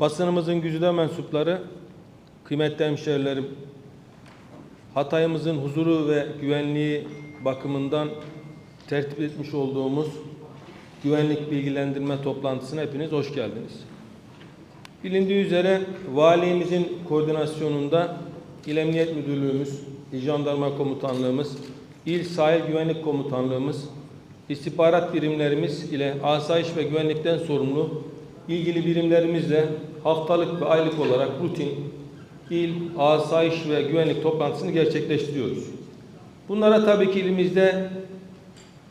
Basınımızın güzide mensupları, kıymetli hemşehrilerim, Hatay'ımızın huzuru ve güvenliği bakımından tertip etmiş olduğumuz güvenlik bilgilendirme toplantısına hepiniz hoş geldiniz. Bilindiği üzere valimizin koordinasyonunda İl Emniyet Müdürlüğümüz, İl Jandarma Komutanlığımız, İl Sahil Güvenlik Komutanlığımız, istihbarat birimlerimiz ile asayiş ve güvenlikten sorumlu ilgili birimlerimizle haftalık ve aylık olarak rutin il, asayiş ve güvenlik toplantısını gerçekleştiriyoruz. Bunlara tabii ki ilimizde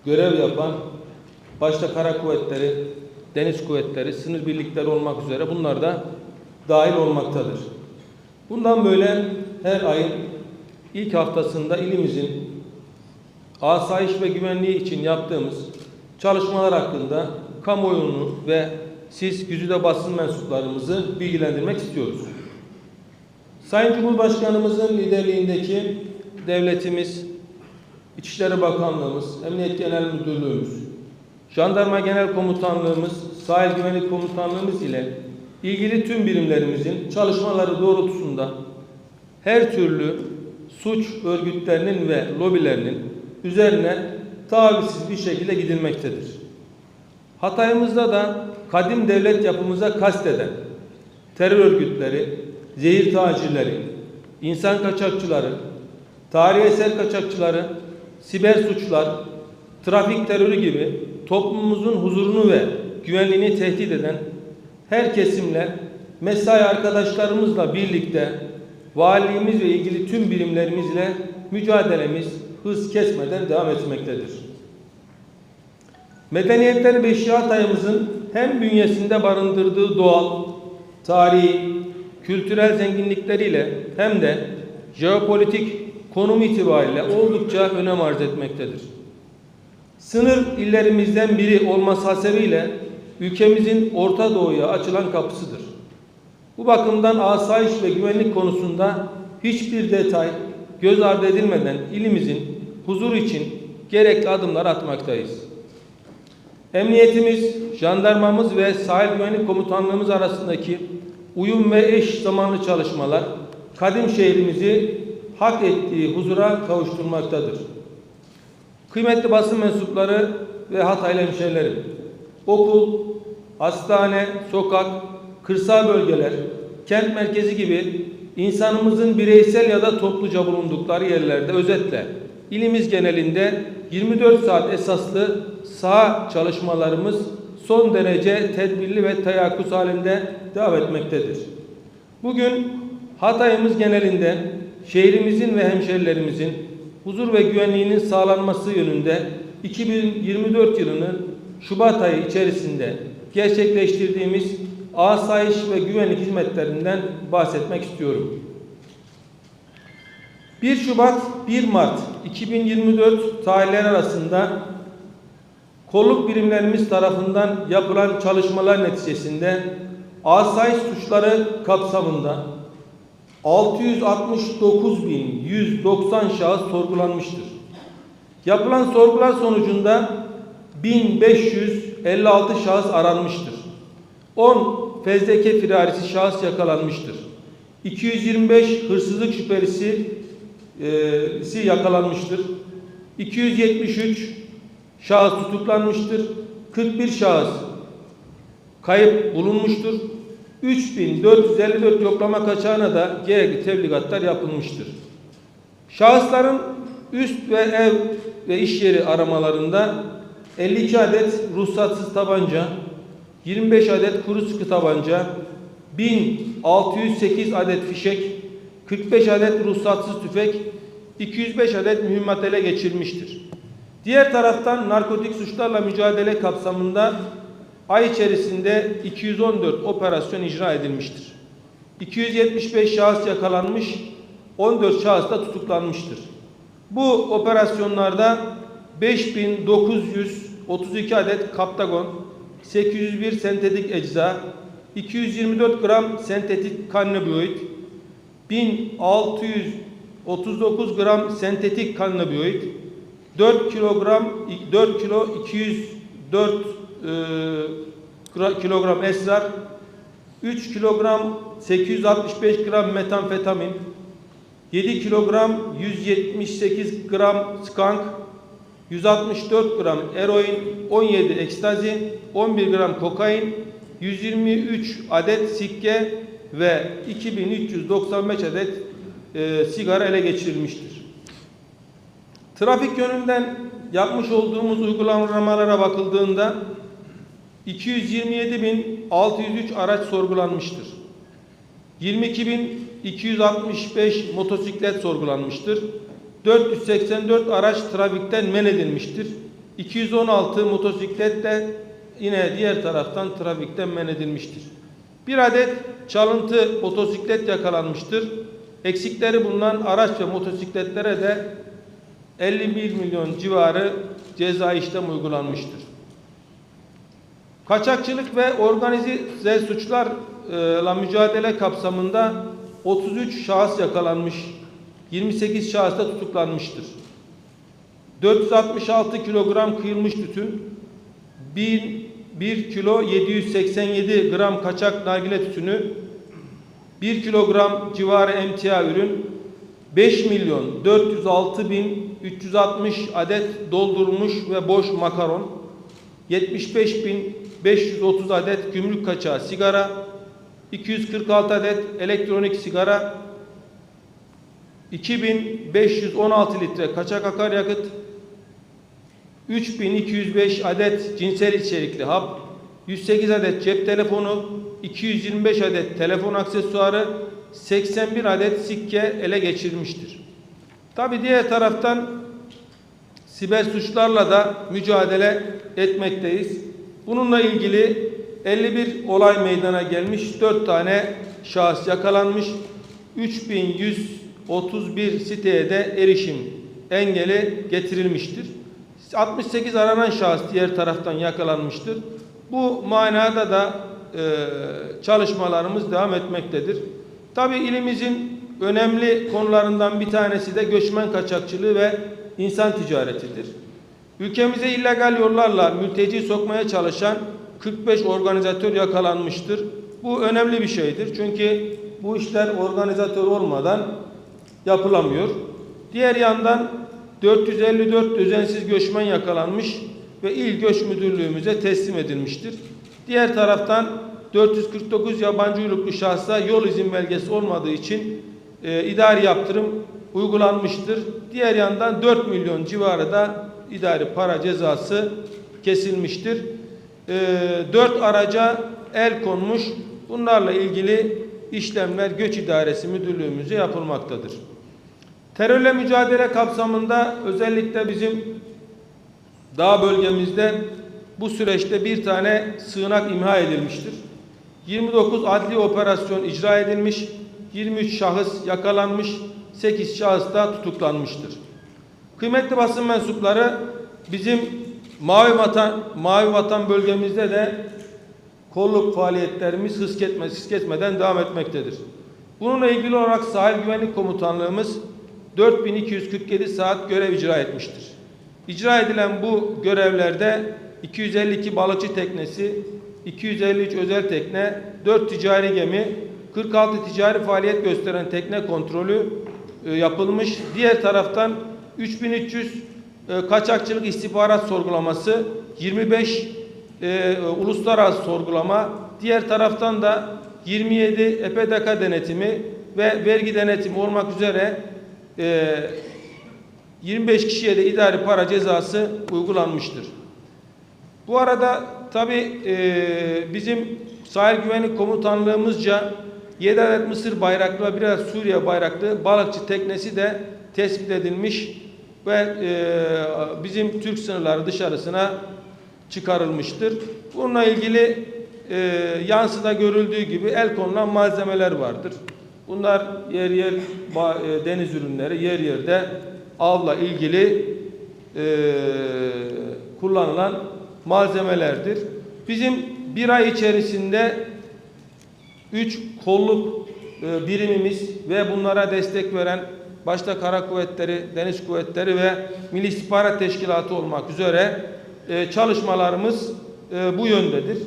görev yapan başta kara kuvvetleri, deniz kuvvetleri, sınır birlikleri olmak üzere bunlar da dahil olmaktadır. Bundan böyle her ayın ilk haftasında ilimizin asayiş ve güvenliği için yaptığımız çalışmalar hakkında kamuoyunu ve siz güzide basın mensuplarımızı bilgilendirmek istiyoruz. Sayın Cumhurbaşkanımızın liderliğindeki devletimiz, İçişleri Bakanlığımız, Emniyet Genel Müdürlüğümüz, Jandarma Genel Komutanlığımız, Sahil Güvenlik Komutanlığımız ile ilgili tüm birimlerimizin çalışmaları doğrultusunda her türlü suç örgütlerinin ve lobilerinin üzerine tavizsiz bir şekilde gidilmektedir. Hatay'ımızda da kadim devlet yapımıza kasteden terör örgütleri, zehir tacirleri, insan kaçakçıları, tarihi eser kaçakçıları, siber suçlar, trafik terörü gibi toplumumuzun huzurunu ve güvenliğini tehdit eden her kesimle mesai arkadaşlarımızla birlikte valiliğimiz ve ilgili tüm birimlerimizle mücadelemiz hız kesmeden devam etmektedir. Medeniyetler Beşiği Hatay'ımızın hem bünyesinde barındırdığı doğal, tarihi, kültürel zenginlikleriyle hem de jeopolitik konum itibariyle oldukça önem arz etmektedir. Sınır illerimizden biri olması hasebiyle ülkemizin Orta Doğu'ya açılan kapısıdır. Bu bakımdan asayiş ve güvenlik konusunda hiçbir detay göz ardı edilmeden ilimizin huzur için gerekli adımlar atmaktayız. Emniyetimiz, jandarmamız ve sahil güvenlik komutanlığımız arasındaki uyum ve eş zamanlı çalışmalar kadim şehrimizi hak ettiği huzura kavuşturmaktadır. Kıymetli basın mensupları ve Hataylı hemşehrilerim, okul, hastane, sokak, kırsal bölgeler, kent merkezi gibi insanımızın bireysel ya da topluca bulundukları yerlerde özetle ilimiz genelinde 24 saat esaslı saha çalışmalarımız son derece tedbirli ve teyakkuz halinde devam etmektedir. Bugün Hatay'ımız genelinde şehrimizin ve hemşerilerimizin huzur ve güvenliğinin sağlanması yönünde 2024 yılının Şubat ayı içerisinde gerçekleştirdiğimiz asayiş ve güvenlik hizmetlerinden bahsetmek istiyorum. 1 Şubat 1 Mart 2024 tarihleri arasında kolluk birimlerimiz tarafından yapılan çalışmalar neticesinde asayiş suçları kapsamında 669.190 şahıs sorgulanmıştır. Yapılan sorgular sonucunda 1556 şahıs aranmıştır. 10 fezleke firarisi şahıs yakalanmıştır. 225 hırsızlık şüphelisi si yakalanmıştır. 273 şahıs tutuklanmıştır. 41 şahıs kayıp bulunmuştur. 3454 yoklama kaçağına da gerekli tebligatlar yapılmıştır. Şahısların üst ve ev ve iş yeri aramalarında 52 adet ruhsatsız tabanca, 25 adet kuru sıkı tabanca, 1608 adet fişek, 45 adet ruhsatsız tüfek, 205 adet mühimmat ele geçirilmiştir. Diğer taraftan narkotik suçlarla mücadele kapsamında ay içerisinde 214 operasyon icra edilmiştir. 275 şahıs yakalanmış, 14 şahıs da tutuklanmıştır. Bu operasyonlarda 5932 adet kaptagon, 801 sentetik ecza, 224 gram sentetik kannabinoid, 1639 gram sentetik kannabinoid, 4 kilogram 4 kilo 204 e, kilogram esrar, 3 kilogram 865 gram metamfetamin, 7 kilogram 178 gram skank, 164 gram eroin, 17 ekstazi, 11 gram kokain, 123 adet sikke ve 2395 adet e, sigara ele geçirilmiştir. Trafik yönünden yapmış olduğumuz uygulamalara bakıldığında 227.603 araç sorgulanmıştır. 22.265 motosiklet sorgulanmıştır. 484 araç trafikten men edilmiştir. 216 motosiklet de yine diğer taraftan trafikten men edilmiştir. Bir adet çalıntı motosiklet yakalanmıştır. Eksikleri bulunan araç ve motosikletlere de 51 milyon civarı ceza işlem uygulanmıştır. Kaçakçılık ve organize suçlarla mücadele kapsamında 33 şahıs yakalanmış, 28 şahıs da tutuklanmıştır. 466 kilogram kıyılmış tütün, 1, 1 kilo 787 gram kaçak nargile tütünü, 1 kilogram civarı emtia ürün, 5 milyon 406 bin 360 adet doldurmuş ve boş makaron, 75 bin 530 adet gümrük kaçağı sigara, 246 adet elektronik sigara, 2516 litre kaçak akaryakıt, 3205 adet cinsel içerikli hap, 108 adet cep telefonu, 225 adet telefon aksesuarı, 81 adet sikke ele geçirilmiştir. Tabi diğer taraftan siber suçlarla da mücadele etmekteyiz. Bununla ilgili 51 olay meydana gelmiş, 4 tane şahıs yakalanmış, 3131 siteye de erişim engeli getirilmiştir. 68 aranan şahıs diğer taraftan yakalanmıştır. Bu manada da e, çalışmalarımız devam etmektedir. Tabi ilimizin önemli konularından bir tanesi de göçmen kaçakçılığı ve insan ticaretidir. Ülkemize illegal yollarla mülteci sokmaya çalışan 45 organizatör yakalanmıştır. Bu önemli bir şeydir. Çünkü bu işler organizatör olmadan yapılamıyor. Diğer yandan 454 düzensiz göçmen yakalanmış ve İl Göç Müdürlüğümüze teslim edilmiştir. Diğer taraftan 449 yabancı uyruklu şahsa yol izin belgesi olmadığı için e, idari yaptırım uygulanmıştır. Diğer yandan 4 milyon civarı da idari para cezası kesilmiştir. E, 4 araca el konmuş. Bunlarla ilgili işlemler Göç İdaresi Müdürlüğümüze yapılmaktadır. Terörle mücadele kapsamında özellikle bizim dağ bölgemizde bu süreçte bir tane sığınak imha edilmiştir. 29 adli operasyon icra edilmiş, 23 şahıs yakalanmış, 8 şahıs da tutuklanmıştır. Kıymetli basın mensupları bizim Mavi Vatan, Mavi Vatan bölgemizde de kolluk faaliyetlerimiz hız, ketme, hız kesmeden devam etmektedir. Bununla ilgili olarak Sahil Güvenlik Komutanlığımız 4247 saat görev icra etmiştir. İcra edilen bu görevlerde 252 balıkçı teknesi, 253 özel tekne, 4 ticari gemi, 46 ticari faaliyet gösteren tekne kontrolü e, yapılmış. Diğer taraftan 3300 e, kaçakçılık istihbarat sorgulaması, 25 e, uluslararası sorgulama, diğer taraftan da 27 EPDK denetimi ve vergi denetimi olmak üzere e, 25 kişiye de idari para cezası uygulanmıştır. Bu arada tabi e, bizim sahil güvenlik komutanlığımızca 7 adet Mısır bayraklı ve bir adet Suriye bayraklı balıkçı teknesi de tespit edilmiş ve e, bizim Türk sınırları dışarısına çıkarılmıştır. Bununla ilgili e, yansıda görüldüğü gibi el konulan malzemeler vardır. Bunlar yer yer e, deniz ürünleri, yer yerde avla ilgili e, kullanılan malzemelerdir. Bizim bir ay içerisinde üç kolluk e, birimimiz ve bunlara destek veren başta Kara Kuvvetleri, Deniz Kuvvetleri ve Milli İstihbarat Teşkilatı olmak üzere e, çalışmalarımız e, bu yöndedir.